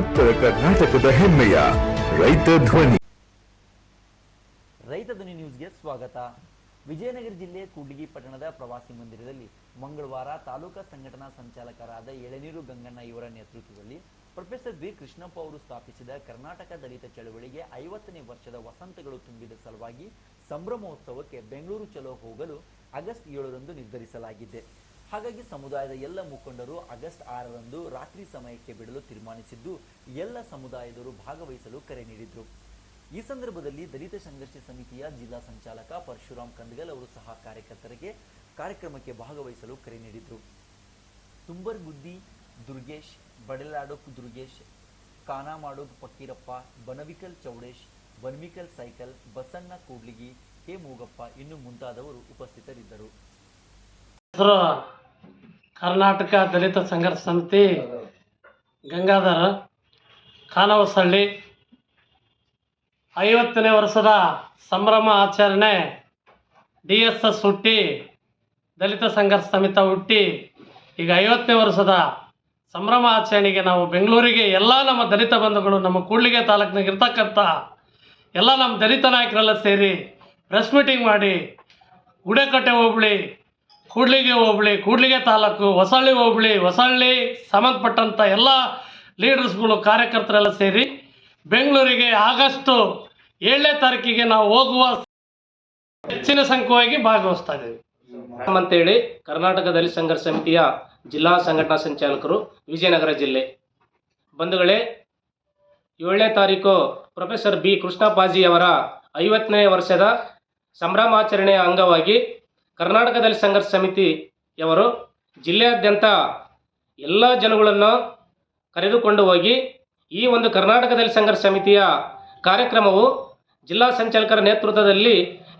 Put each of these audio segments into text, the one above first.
ಉತ್ತರ ಕರ್ನಾಟಕದ ಹೆಮ್ಮೆಯ ರೈತ ಧ್ವನಿ. ರೈತ ಧ್ವನಿ ನ್ಯೂಸ್ಗೆ ಸ್ವಾಗತ. ವಿಜಯನಗರ ಜಿಲ್ಲೆ ಕೂಡ್ಲಿಗಿ ಪಟ್ಟಣದ ಪ್ರವಾಸಿ ಮಂದಿರದಲ್ಲಿ ಮಂಗಳವಾರ ತಾಲೂಕಾ ಸಂಘಟನಾ ಸಂಚಾಲಕರಾದ ಎಳನೀರು ಗಂಗಣ್ಣ ಇವರ ನೇತೃತ್ವದಲ್ಲಿ ಪ್ರೊಫೆಸರ್ ಬಿ ಕೃಷ್ಣಪ್ಪ ಅವರು ಸ್ಥಾಪಿಸಿದ ಕರ್ನಾಟಕ ದಲಿತ ಚಳವಳಿಗೆ ಐವತ್ತನೇ ವರ್ಷದ ವಸಂತಗಳು ತುಂಬಿದ ಸಲುವಾಗಿ ಸಂಭ್ರಮೋತ್ಸವಕ್ಕೆ ಬೆಂಗಳೂರು ಚಲೋ ಹೋಗಲು ಆಗಸ್ಟ್ ಏಳರಂದು ನಿರ್ಧರಿಸಲಾಗಿದೆ. ಹಾಗಾಗಿ ಸಮುದಾಯದ ಎಲ್ಲ ಮುಖಂಡರು ಆಗಸ್ಟ್ ಆರರಂದು ರಾತ್ರಿ ಸಮಯಕ್ಕೆ ಬಿಡಲು ತೀರ್ಮಾನಿಸಿದ್ದು ಎಲ್ಲ ಸಮುದಾಯದವರು ಭಾಗವಹಿಸಲು ಕರೆ ನೀಡಿದರು. ಈ ಸಂದರ್ಭದಲ್ಲಿ ದಲಿತ ಸಂಘರ್ಷ ಸಮಿತಿಯ ಜಿಲ್ಲಾ ಸಂಚಾಲಕ ಪರಶುರಾಮ್ ಕಂದಗಲ್ ಅವರು ಸಹ ಕಾರ್ಯಕರ್ತರಿಗೆ ಕಾರ್ಯಕ್ರಮಕ್ಕೆ ಭಾಗವಹಿಸಲು ಕರೆ ನೀಡಿದರು. ತುಂಬರ್ಗುದ್ದಿ, ದುರ್ಗೇಶ್, ಬಡಲಾಡೋಕ್ ದುರ್ಗೇಶ್, ಕಾನಾಮಾಡೋಕ್ ಫಕೀರಪ್ಪ ಬನವಿಕಲ್ ಚೌಡೇಶ್ ಬನ್ಮಿಕಲ್ ಸೈಕಲ್, ಬಸಣ್ಣ ಕೂಡ್ಲಿಗಿ, ಕೆ ಮೂಗಪ್ಪ ಇನ್ನು ಮುಂತಾದವರು ಉಪಸ್ಥಿತರಿದ್ದರು. ಹೆಸರು ಕರ್ನಾಟಕ ದಲಿತ ಸಂಘರ್ಷ ಸಮಿತಿ ಗಂಗಾಧರ ಖಾನವಸಳ್ಳಿ. ಐವತ್ತನೇ ವರ್ಷದ ಸಂಭ್ರಮ ಆಚರಣೆ ಡಿ ಎಸ್ ಎಸ್ ಹುಟ್ಟಿ, ದಲಿತ ಸಂಘರ್ಷ ಸಮಿತಿ ಹುಟ್ಟಿ. ಈಗ ಐವತ್ತನೇ ವರ್ಷದ ಸಂಭ್ರಮ ಆಚರಣೆಗೆ ನಾವು ಬೆಂಗಳೂರಿಗೆ ಎಲ್ಲ ನಮ್ಮ ದಲಿತ ಬಂಧುಗಳು ನಮ್ಮ ಕೂಡ್ಲಿಗೆ ತಾಲೂಕಿನಾಗ ಇರ್ತಕ್ಕಂಥ ಎಲ್ಲ ನಮ್ಮ ದಲಿತ ನಾಯಕರೆಲ್ಲ ಸೇರಿ ಪ್ರೆಸ್ ಮೀಟಿಂಗ್ ಮಾಡಿ, ಗುಡೇಕಟ್ಟೆ ಹೋಬಳಿ ಕೂಡ್ಲಿಗೆ ಹೋಬಳಿ ಕೂಡ್ಲಿಗೆ ತಾಲೂಕು, ಹೊಸಳ್ಳಿ ಹೋಬಳಿ ಹೊಸಳ್ಳಿ ಸಂಬಂಧಪಟ್ಟಂಥ ಎಲ್ಲ ಲೀಡರ್ಸ್ಗಳು, ಕಾರ್ಯಕರ್ತರೆಲ್ಲ ಸೇರಿ ಬೆಂಗಳೂರಿಗೆ ಆಗಸ್ಟು ಏಳನೇ ತಾರೀಕಿಗೆ ನಾವು ಹೋಗುವ ಹೆಚ್ಚಿನ ಸಂಖ್ಯೆಯಾಗಿ ಭಾಗವಹಿಸ್ತಾ ಇದ್ದೀವಿ. ಅಂತೇಳಿ ಕರ್ನಾಟಕ ದಲಿತ ಸಂಘರ್ಷ ಸಮಿತಿಯ ಜಿಲ್ಲಾ ಸಂಘಟನಾ ಸಂಚಾಲಕರು, ವಿಜಯನಗರ ಜಿಲ್ಲೆ. ಬಂಧುಗಳೇ, ಏಳನೇ ತಾರೀಕು ಪ್ರೊಫೆಸರ್ ಬಿ ಕೃಷ್ಣಪಾಜಿ ಅವರ ಐವತ್ತನೇ ವರ್ಷದ ಸಂಭ್ರಮಾಚರಣೆಯ ಅಂಗವಾಗಿ ಕರ್ನಾಟಕ ದಲಿತ ಸಂಘರ್ಷ ಸಮಿತಿಯವರು ಜಿಲ್ಲೆಯಾದ್ಯಂತ ಎಲ್ಲ ಜನಗಳನ್ನು ಕರೆದುಕೊಂಡು ಹೋಗಿ ಈ ಒಂದು ಕರ್ನಾಟಕದಲ್ಲಿ ಸಂಘರ್ಷ ಸಮಿತಿಯ ಕಾರ್ಯಕ್ರಮವು ಜಿಲ್ಲಾ ಸಂಚಾಲಕರ ನೇತೃತ್ವದಲ್ಲಿ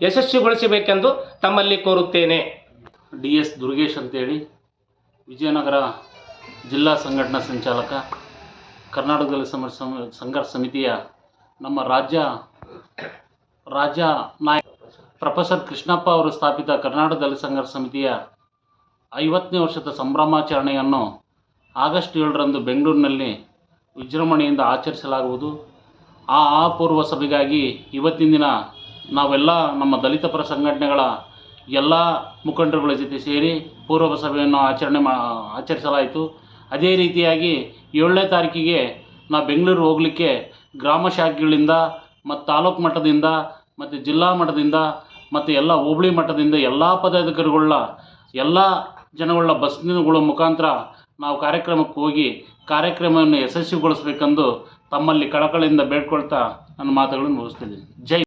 ಯಶಸ್ವಿಗೊಳಿಸಬೇಕೆಂದು ತಮ್ಮಲ್ಲಿ ಕೋರುತ್ತೇನೆ. ಡಿ ಎಸ್ ದುರ್ಗೇಶ್ ಅಂತೇಳಿ, ವಿಜಯನಗರ ಜಿಲ್ಲಾ ಸಂಘಟನಾ ಸಂಚಾಲಕ, ಕರ್ನಾಟಕದಲ್ಲಿ ಸಂಘರ್ಷ ಸಮಿತಿಯ ನಮ್ಮ ರಾಜ್ಯ ರಾಜ್ಯ ನಾಯಕ ಪ್ರೊಫೆಸರ್ ಕೃಷ್ಣಪ್ಪ ಅವರು ಸ್ಥಾಪಿತ ಕರ್ನಾಟಕ ದಲಿತ ಸಂಘರ್ಷ ಸಮಿತಿಯ ಐವತ್ತನೇ ವರ್ಷದ ಸಂಭ್ರಮಾಚರಣೆಯನ್ನು ಆಗಸ್ಟ್ ಏಳರಂದು ಬೆಂಗಳೂರಿನಲ್ಲಿ ವಿಜೃಂಭಣೆಯಿಂದ ಆಚರಿಸಲಾಗುವುದು. ಆ ಅಪೂರ್ವ ಸಭೆಗಾಗಿ ಇವತ್ತಿನ ದಿನ ನಾವೆಲ್ಲ ನಮ್ಮ ದಲಿತ ಪರ ಸಂಘಟನೆಗಳ ಎಲ್ಲ ಮುಖಂಡರುಗಳ ಜೊತೆ ಸೇರಿ ಪೂರ್ವ ಸಭೆಯನ್ನು ಆಚರಣೆ ಮಾ, ಆಚರಿಸಲಾಯಿತು. ಅದೇ ರೀತಿಯಾಗಿ ಏಳನೇ ತಾರೀಕಿಗೆ ನಾವು ಬೆಂಗಳೂರು ಹೋಗಲಿಕ್ಕೆ ಗ್ರಾಮ ಶಾಖೆಗಳಿಂದ ಮತ್ತು ತಾಲೂಕು ಮಟ್ಟದಿಂದ ಮತ್ತು ಜಿಲ್ಲಾ ಮಟ್ಟದಿಂದ ಮತ್ತು ಎಲ್ಲ ಹೋಬಳಿ ಮಟ್ಟದಿಂದ ಎಲ್ಲ ಪದಾಧಿಕಾರಿಗಳ ಎಲ್ಲ ಜನಗಳ ಬಸ್ಗಳ ಮುಖಾಂತರ ನಾವು ಕಾರ್ಯಕ್ರಮಕ್ಕೆ ಹೋಗಿ ಕಾರ್ಯಕ್ರಮವನ್ನು ಯಶಸ್ವಿಗೊಳಿಸಬೇಕೆಂದು ತಮ್ಮಲ್ಲಿ ಕಳಕಳಿಯಿಂದ ಬೇಡ್ಕೊಳ್ತಾ ನನ್ನ ಮಾತುಗಳನ್ನು ಮುಗಿಸ್ತಿದ್ದೀನಿ. ಜೈ